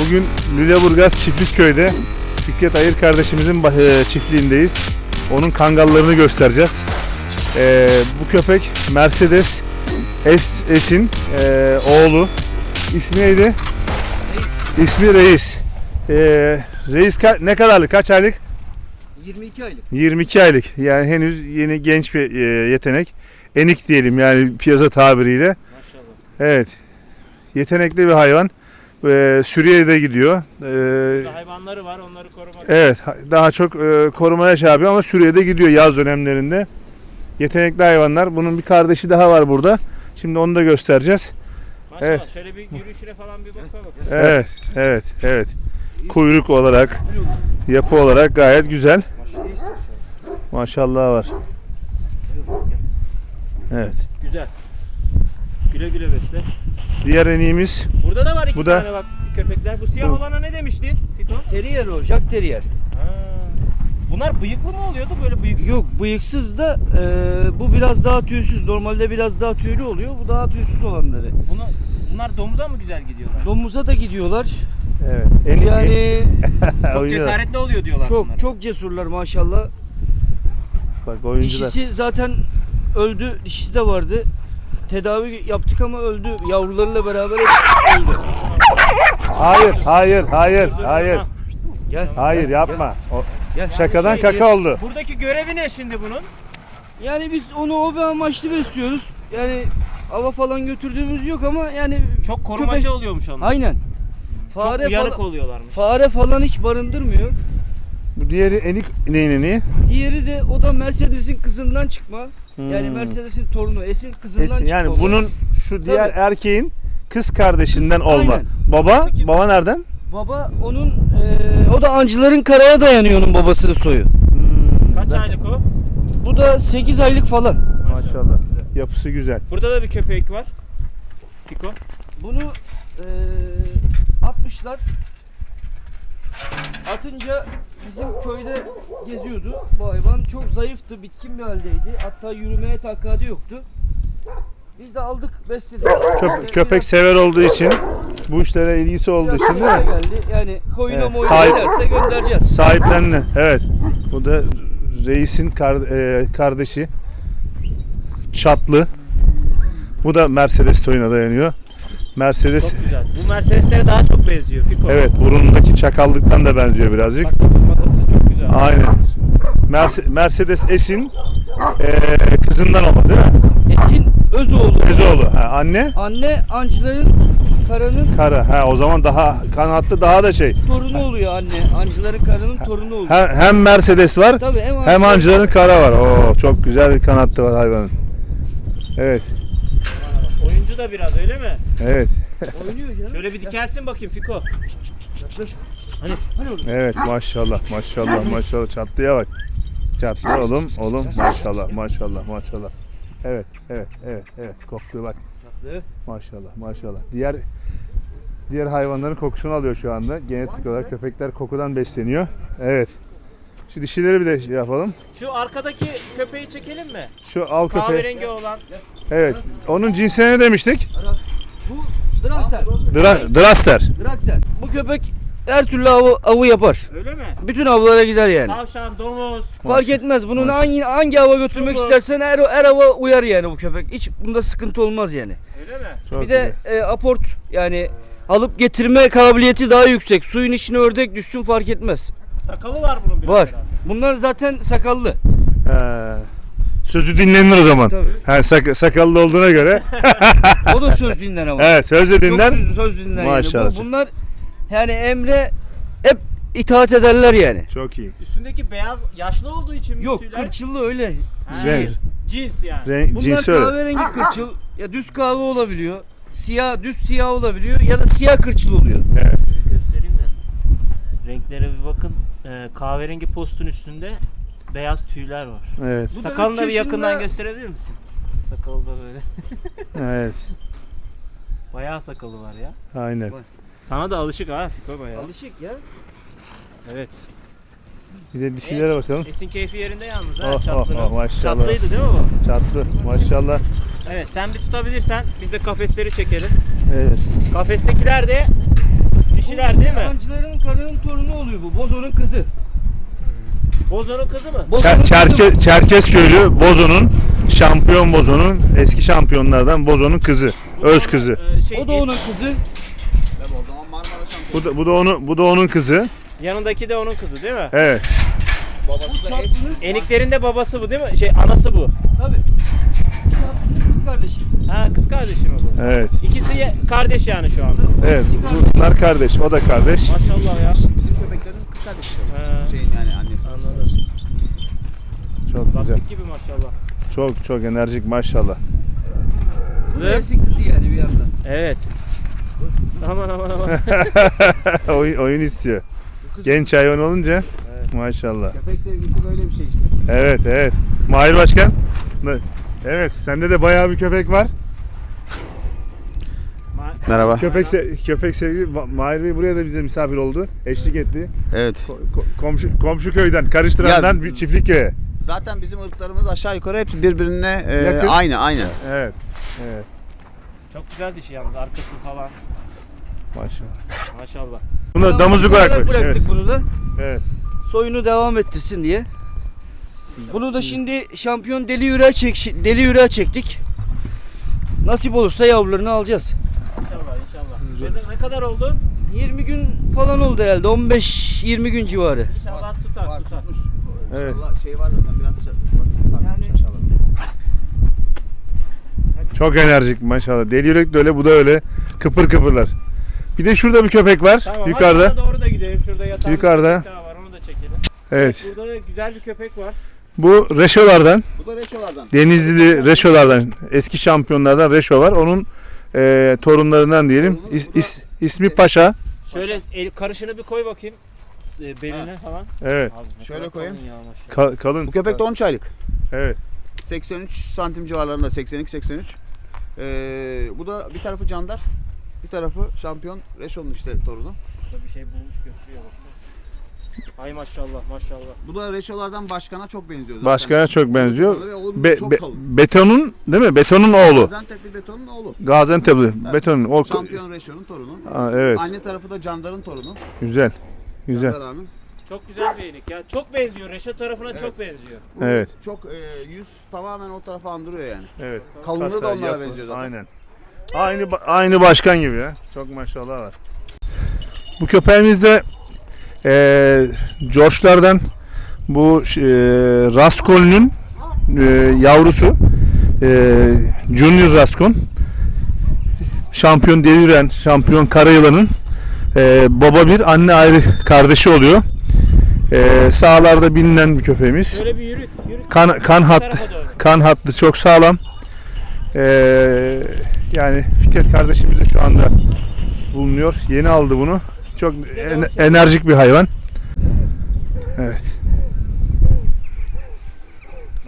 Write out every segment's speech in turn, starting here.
Bugün Lüleburgaz Çiftlikköy'de Fikret Ayır kardeşimizin e, çiftliğindeyiz. Onun kangallarını göstereceğiz. E, bu köpek Mercedes S S'in e, oğlu. İsmi neydi? İsmi Reis. E, Reis ka- ne kadarlık? Kaç aylık? 22 aylık. 22 aylık. Yani henüz yeni genç bir e, yetenek. Enik diyelim yani piyasa tabiriyle. Maşallah. Evet. Yetenekli bir hayvan. Ee, Suriye'de gidiyor. Ee, Hayvanları var onları korumak. evet. ha- Daha çok e, korumaya şey yapıyor ama Suriye'de gidiyor yaz dönemlerinde. Yetenekli hayvanlar. Bunun bir kardeşi daha var burada. Şimdi onu da göstereceğiz. Maşallah evet. şöyle bir yürüyüşüne falan bir bakalım. Evet. Evet. Evet. Kuyruk olarak, yapı olarak gayet güzel. Maşallah var. Evet. Güzel. Güle güle besle. Diğer eniğimiz Burada da var iki Bu da- tane bak köpekler. Bu siyah Bu. olana ne demiştin Tito? Terrier o, Jack Terrier. Ha. Bunlar bıyıklı mı oluyordu böyle bıyıksız? Yok bıyıksız da e, bu biraz daha tüysüz. Normalde biraz daha tüylü oluyor. Bu daha tüysüz olanları. Bunu, bunlar domuza mı güzel gidiyorlar? Domuza da gidiyorlar. Evet. Enik, Yani Çok cesaretli oluyor diyorlar çok bunlar. çok cesurlar maşallah. Bak oyuncular. Dişisi zaten öldü. Dişisi de vardı. Tedavi yaptık ama öldü. Yavrularıyla beraber hep öldü. Hayır, hayır, hayır, hayır. ha. Gel. Hayır yapma. O Gel. şakadan şey, kaka oldu. Buradaki görevi ne şimdi bunun? Yani biz onu hobi amaçlı besliyoruz. Yani hava falan götürdüğümüz yok ama yani Çok korumacı Köpek- oluyormuş onlar. aynen. Çok Fare uyanık falan, oluyorlarmış. fare falan hiç barındırmıyor. Bu diğeri enik neyin eniği? Diğeri de o da Mercedes'in kızından çıkma. Yani Hmm. Mercedes'in torunu Esin kızından Esin, çıkma. yani o. bunun şu diğer Tabii. erkeğin kız kardeşinden Kız- olma. aynen. Baba, baba nereden? Baba onun eee, o da ancıların karaya dayanıyor onun babasının soyu. Kaç aylık o? Bu da 8 aylık falan. Maşallah. Yapısı güzel. Burada da bir köpek var. Piko. Bunu eee, atmışlar. Atınca bizim köyde geziyordu bu hayvan. Çok zayıftı, bitkin bir haldeydi. Hatta yürümeye takati yoktu. Biz de aldık, besledik. Köp- köpek sever olduğu için bu işlere ilgisi olduğu için değil mi? geldi. Yani koyuna Evet, moyuna sahip- giderse göndereceğiz. Sahiplendi. Evet. Bu da reisin kar- e, kardeşi. Çatlı. Bu da Mercedes soyuna dayanıyor. Mercedes Çok güzel. Bu Mercedes'lere daha çok benziyor Fiko. evet burnundaki çakallıktan da benziyor birazcık. Masası masası çok güzel. Aynen. Merse- Mercedes S'in e, kızından olma değil mi? Esin Özoğlu. Ezoğlu. Ha, anne Anne ancıların karanın Kara. Ha, o zaman daha kan hattı daha da şey. torunu oluyor anne. Ancıların karının torunu oluyor. Hem, hem Mercedes var Tabii hem, hem hancıların kara var. Oo çok güzel bir kan hattı var hayvanın. Evet. Da biraz öyle mi? Evet. oynuyor canım. Şöyle bir dikelsin bakayım Fiko. Hani Evet maşallah maşallah maşallah çatlıya bak. Çatlı oğlum oğlum maşallah maşallah maşallah. Evet evet evet evet koktu bak maşallah maşallah. Diğer diğer hayvanların kokusunu alıyor şu anda. Genetik olarak köpekler kokudan besleniyor. Evet. Şu dişileri bir de şey yapalım. şu arkadaki köpeği çekelim mi? Şu av köpeği. Kahverengi olan. Evet. Onun cinsine ne demiştik? Bu Drakter. Dra- Draster. Drakter. Bu köpek her türlü avı, avı yapar. Öyle mi? Bütün avlara gider yani. Tavşan, domuz. Fark etmez. Bunu Maşallah. hangi hangi hava götürmek Çubuk. istersen her, her hava uyar yani bu köpek. Hiç bunda sıkıntı olmaz yani. Öyle mi? Çok bir de e, aport yani alıp getirme kabiliyeti daha yüksek. Suyun içine ördek düşsün fark etmez. Sakalı var bunun biraz. Var. herhalde. Bunlar zaten sakallı. He. Sözü dinlenir o zaman. Tabii. Ha, sak- sakallı olduğuna göre. O da söz dinler ama. evet sözü Çok dinler. söz, söz dinler yani. Maşallah. Bu- bunlar yani emre hep itaat ederler yani. Çok iyi. Üstündeki beyaz yaşlı olduğu için mi Yok tüyler? kırçıllı öyle. Ha, Renk. Cins yani. Renk, Bunlar cinsi öyle. kahverengi kırçıl ya düz kahve olabiliyor. Siyah düz siyah olabiliyor ya da siyah kırçıl oluyor. Evet. Göstereyim de. Renklere bir bakın. Ee, kahverengi postun üstünde beyaz tüyler var. Evet. Bu da Sakalını bir yakından yaşında- gösterebilir misin? Sakalı da böyle. Evet. Bayağı sakalı var ya. Aynen. Sana da alışık ha Fiko bayağı. Alışık ya. Evet. Bir de dişilere bakalım. Esin keyfi yerinde yalnız ha Oh, oh, oh, maşallah. Çatlıydı değil mi bu? Çatlı. Maşallah. Evet sen bir tutabilirsen biz de kafesleri çekelim. Evet. Kafestekiler de dişiler değil mi? oluyor bu. Bozo'nun kızı. Bozon'un kızı mı? Bozo'nun Çer- kızı Çerke, Çerkezköylü Bozo'nun şampiyon Bozo'nun eski şampiyonlardan Bozo'nun kızı. Öz kızı. Ee, şey, O da onun kızı. O zaman Marmara şampiyonu. Bu da, bu da onu bu da onun kızı. Yanındaki de onun kızı değil mi? Evet. Babası da es. Eniklerin de babası bu değil mi? Şey anası bu. Tabii. Kardeşi. Ha kız kardeşi mi bu? Evet. İkisi ye- kardeş yani şu anda. Evet. Bunlar kardeş. O da kardeş. Maşallah ya. Bizim köpeklerin kız kardeşi. Şeyin yani annesi. anladım. Çok güzel. Lastik gibi maşallah. Çok çok enerjik maşallah. Bu Kızı. da kızı yani bir yandan. Evet. Aman aman aman. oyun, oyun istiyor. Genç hayvan olunca Evet. maşallah. Köpek sevgisi böyle bir şey işte. Evet evet. Mahir Başkan. Ne- Evet sende de bayağı bir köpek var. Merhaba. Köpek se- köpek sevgili Ma- Mahir Bey buraya da bize misafir oldu. Eşlik etti. Evet. Ko- ko- komşu komşu köyden, karıştırandan bir çiftlik köye. Zaten bizim ırklarımız aşağı yukarı hepsi birbirine e, Yakın. aynı aynı. Evet. Evet. Çok güzel dişi yalnız arkası falan. Maşallah. Maşallah. Buna damızlık olarak bıraktık bırakmış. Evet. bunu da. Evet. Soyunu devam ettirsin diye. Bunu da şimdi şampiyon deli yüreğe çek deli yüreğe çektik. Nasip olursa yavrularını alacağız. İnşallah inşallah. Ne, ne kadar oldu? 20 gün falan oldu herhalde. 15-20 gün civarı. İnşallah tutar Var tutar. tutmuş. Evet. İnşallah şey var zaten biraz bak, sarkmış Yani- aşağılara. Çok enerjik maşallah. Deli yürek de öyle, bu da öyle. Kıpır kıpırlar. Bir de şurada bir köpek var. Tamam yukarıda. doğru da gidelim. Şurada yatan Yukarıda. bir köpek daha var onu da çekelim. Evet. Burada da güzel bir köpek var. Bu Reşolardan, Bu da reçolardan. Denizli Reşolardan, eski şampiyonlardan Reşo var. Onun e, torunlarından diyelim. İs- is- ismi Paşa. Şöyle el, karışını bir koy bakayım. E, Beline falan. Evet. Abi, ne Şöyle kadar koyayım. kalın ya. Ka- kalın. Bu köpek de 13 aylık. Evet. 83 santim civarlarında 82-83. Ee, bu da bir tarafı Candar, bir tarafı şampiyon Reşo'nun işte torunu. Burada bir şey bulmuş gösteriyor bak. Ay maşallah maşallah. Bu da Reşolardan başkana çok benziyor zaten. Başkana çok benziyor. Ve oğlum Be- çok be- kalın. betonun değil mi? Betonun oğlu. Gaziantep'li Beton'un oğlu. Gaziantep'li. Betonun. O Şampiyon Reşo'nun torunu. Aa, evet. Anne tarafı da Candar'ın torunu. Güzel. Güzel. Candar. Çok güzel bir iyilik ya. Çok benziyor. Reşat tarafına çok benziyor. Evet. Çok e, yüz tamamen o tarafa andırıyor yani. Evet. Kalınlığı da Kasa, onlara yapı. benziyor zaten. Aynen. Aynı ba- aynı başkan gibi ya. Çok maşallah var. Bu köpeğimiz de eee George'lardan bu e, Raskol'ün e, yavrusu e, Junior Raskol şampiyon devriren şampiyon Karayılan'ın e, baba bir anne ayrı kardeşi oluyor. E, sahalarda bilinen bir köpeğimiz. Bir yürüt. Yürüt. Kan, kan hattı kan hattı çok sağlam. Ee, yani Fikret kardeşimiz de şu anda bulunuyor. Yeni aldı bunu. Çok en- enerjik bir hayvan. Evet.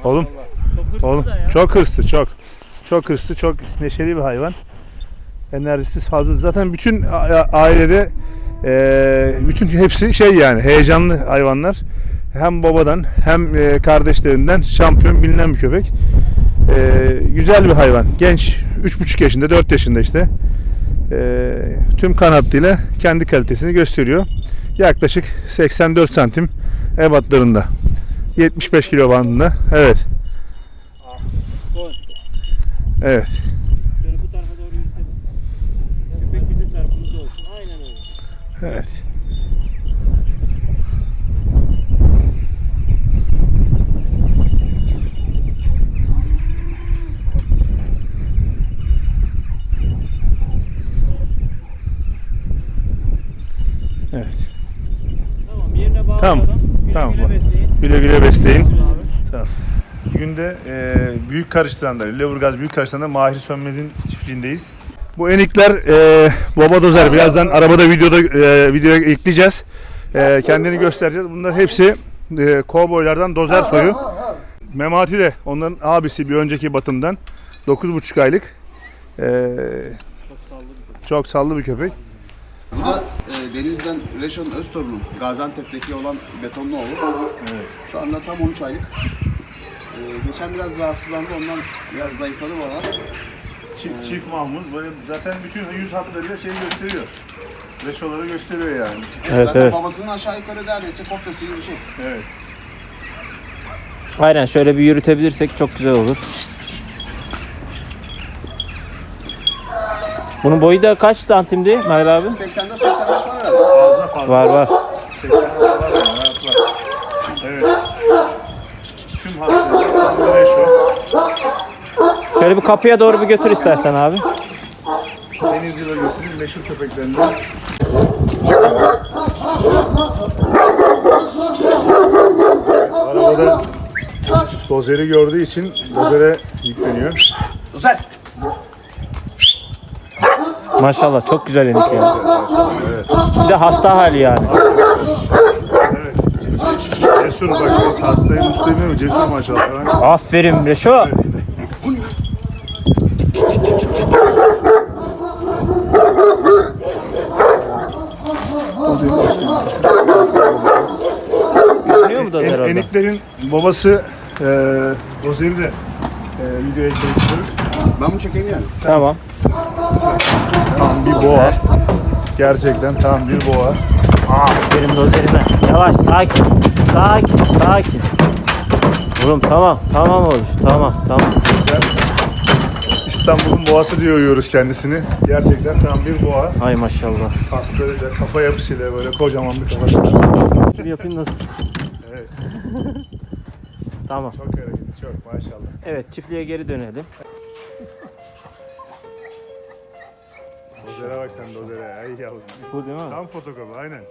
Oğlum, Maşallah. Çok hırslı Oğlum da ya. çok hırslı, çok. Çok hırslı, çok neşeli bir hayvan. Enerjisi fazla. Zaten bütün ailede e, bütün hepsi şey yani heyecanlı hayvanlar. Hem babadan hem e, kardeşlerinden şampiyon bilinen bir köpek. E, güzel bir hayvan. Genç 3,5 yaşında, 4 yaşında işte. E, tüm kan hattıyla kendi kalitesini gösteriyor. Yaklaşık 84 santim ebatlarında. 75 kilo bandında. Evet. Koy. Evet. Şöyle bu tarafa doğru yürütelim. Köpek bizim tarafımızda olsun. Aynen öyle. Evet. Evet. Tamam. Tamam, Güle tamam. güle besleyin. Güle güle besleyin. Abi. Bugün de e, Büyük Karıştıran'da, Lüleburgaz Büyük Karıştıran'da Mahir Sönmez'in çiftliğindeyiz. Bu enikler e, baba dozer. Birazdan arabada videoda e, videoya ekleyeceğiz. E, kendini göstereceğiz. Bunlar hepsi e, kovboylardan dozer soyu. Memati de onların abisi bir önceki batımdan. 9,5 aylık. E, Çok sallı bir köpek. çok sallı bir köpek. Bu da e, Deniz'den Reşo'nun öz torunu. Gaziantep'teki olan betonlu oğlu. Şu anda tam 13 aylık. E, geçen biraz rahatsızlandı ondan biraz zayıfladı bu aralar. Çift, çift mamuz. Böyle zaten bütün yüz hatlarıyla şey gösteriyor. Reşoları gösteriyor yani. Evet Zaten evet. babasının aşağı yukarı neredeyse kopyası gibi bir şey. Evet. Aynen şöyle bir yürütebilirsek çok güzel olur. Bunun boyu da kaç santimdi Mahir abi? 84-85 var herhalde. Fazla fazla. Var var. 80 var. Rahat var. Evet. Tüm hastalıklar reşo. Şöyle bir kapıya doğru bir götür istersen abi. Denizli bölgesinin meşhur köpeklerinden. Arabada dozeri gördüğü için dozere yükleniyor. Güzel. Maşallah çok güzel enik ya. Evet. Bir de hasta hali yani. Evet. Cesur bak ustayım değil mi? Cesur maşallah. Aferin Reşo. Görünüyor mu da En, herhalde? eniklerin babası e, dozeri de e, videoya çekiyoruz. Ben bunu çekeyim yani. Tamam. Tam bir boğa. Gerçekten tam bir boğa. Aferin dozerime. Yavaş sakin. Sakin sakin. Oğlum tamam tamam oğlum tamam tamam. Güzel. İstanbul'un boğası diyoruz kendisini. Gerçekten tam bir boğa. Ay maşallah. Kaslarıyla, kafa yapısıyla böyle kocaman bir kafa. Bir yapayım nasıl? Evet. Tamam. Çok hareketli, çok maşallah. Evet çiftliğe geri dönelim. Dozere bak sen dozere. Ay yavrum. Bu değil mi? Tam fotokopi aynen.